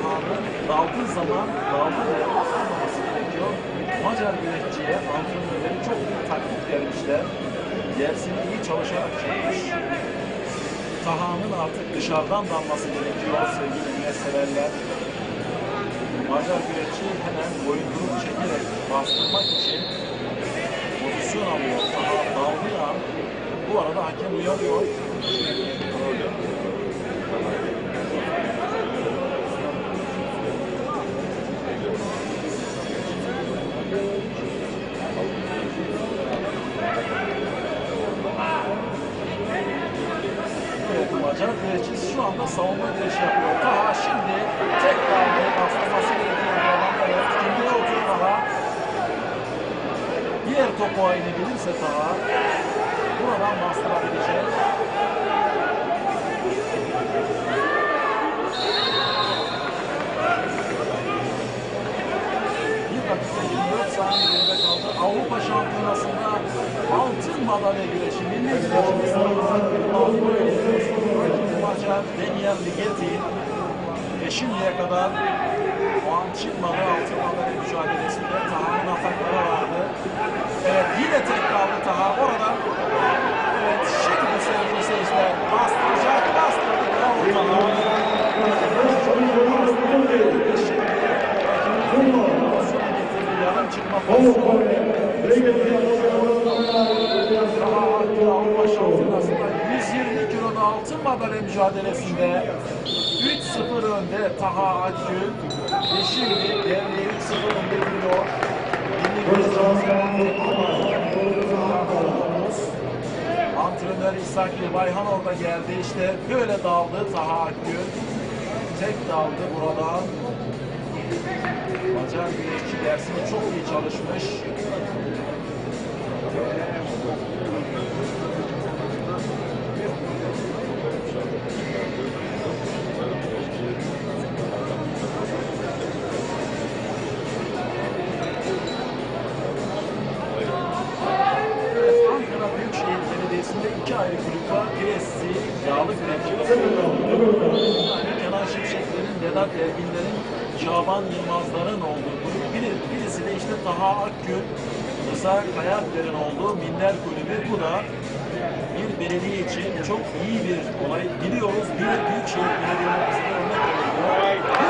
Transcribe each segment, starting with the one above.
Taha'nın daldığı zaman daldığı yere oturmaması gerekiyor. Macar güreşçiye antrenörleri çok iyi taktik vermişler. Dersini iyi çalışarak çekmiş. Taha'nın artık dışarıdan dalması gerekiyor sevgili güneş severler. Macar güreşçi hemen boyunduruğu çekerek bastırmak için pozisyon alıyor. Taha daldığı an bu arada hakem uyarıyor. Macar güreşçisi şu anda savunma güreşi yapıyor. Taha şimdi tekrar bir bastırması gerekiyor. Kendine otur Taha. Diğer topuğa inebilirse Taha buradan bastırabilecek. 24 saniye geride kaldı. Avrupa Şampiyonası'nda altın madalya güreşi, milli güreşimiz Macar Daniel Ligeti ve şimdiye kadar puan çıkmadı altın madalya mücadelesinde Taha'nın atakları vardı. Evet yine tek kaldı Taha orada. Evet şimdi sevgili seyirciler bastıracak bastırdı. Bravo Taha. 120 kiloda altın madalya mücadelesinde 3-0 önde Taha Akgül ve şimdi devreyi 3-0 önde gidiyor. Antrenör İshak Bayhan orada geldi işte böyle daldı Taha Akgül. Tek daldı buradan. Macar güreşçi dersini çok iyi çalışmış. İki ayrı var. Birisi Yağlı Güreşçi. Kenan Şimşeklerin, Vedat Erginlerin, Şaban Yılmazların olduğu. Biri, birisi de işte Taha Akgül, Rıza Kayakler'in olduğu Minder Kulübü. Bu da bir belediye için çok iyi bir olay. Biliyoruz bir Büyükşehir Belediye'mizde örnek oluyor.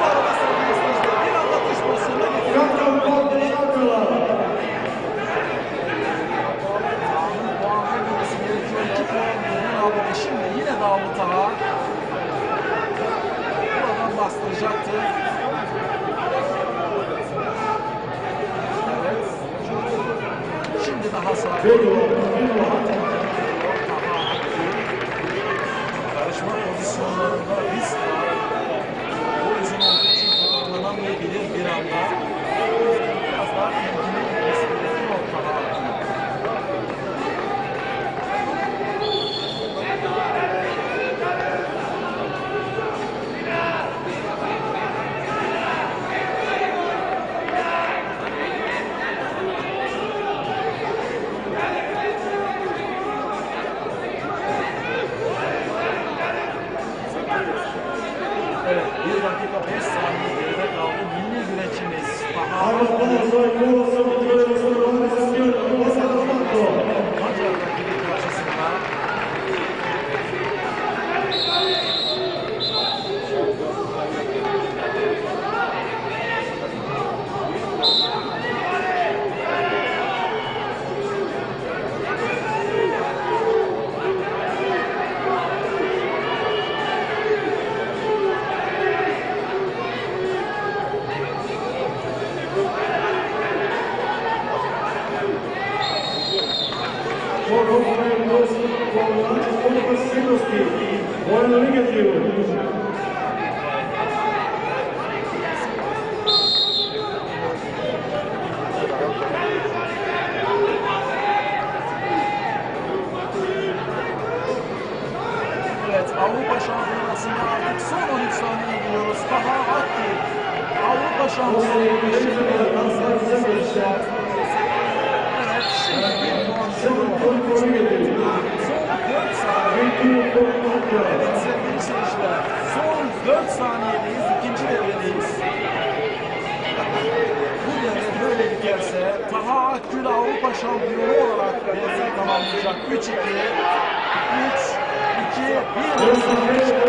Şimdi daha sakin. Daha tehlikeli geliyor Taha Akgül. Karışma pozisyonlarında risk var. Bu yüzden olduğu için kullanılamayabilir bir anda. Biraz daha temkinli gitmesi gerekiyor Taha Akgül. Evet, 1 dakika 5 saniye geride kaldı. Milli güreşimiz Taha Evet, Avrupa Şampiyonası'nda artık son 13 saniye gidiyoruz. Taha Akgül, Avrupa Şampiyonası Son 4 saniyedeyiz, ikinci devredeyiz. Bu devre böyle giderse Taha Akgül Avrupa şampiyonu olarak devre tamamlayacak. 3-2, 3-2, 1.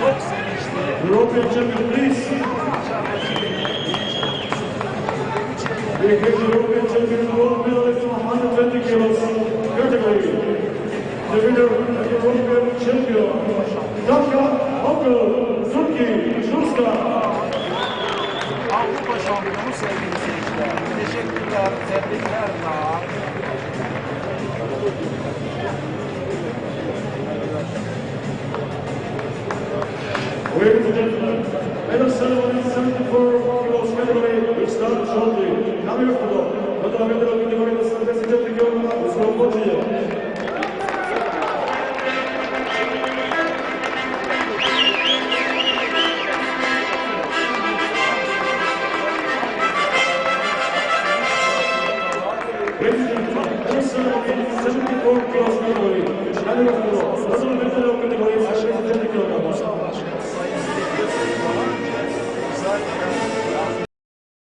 çok sevinçli. European champion, please. İçerideki birinci The European champion gold medalist 120 kilos category. The winner of European champion, Taka Okel Turkey Shurska. Avrupa şampiyonu sevgili seyirciler. Teşekkürler, tebrikler Ladies and gentlemen, medal ceremony 74 kilos category will start shortly. Kamil Kulo, Kadra Medal Kategori Nasıl Destekli Yoluna Osman Koçu'yu. Ladies and gentlemen, medal ceremony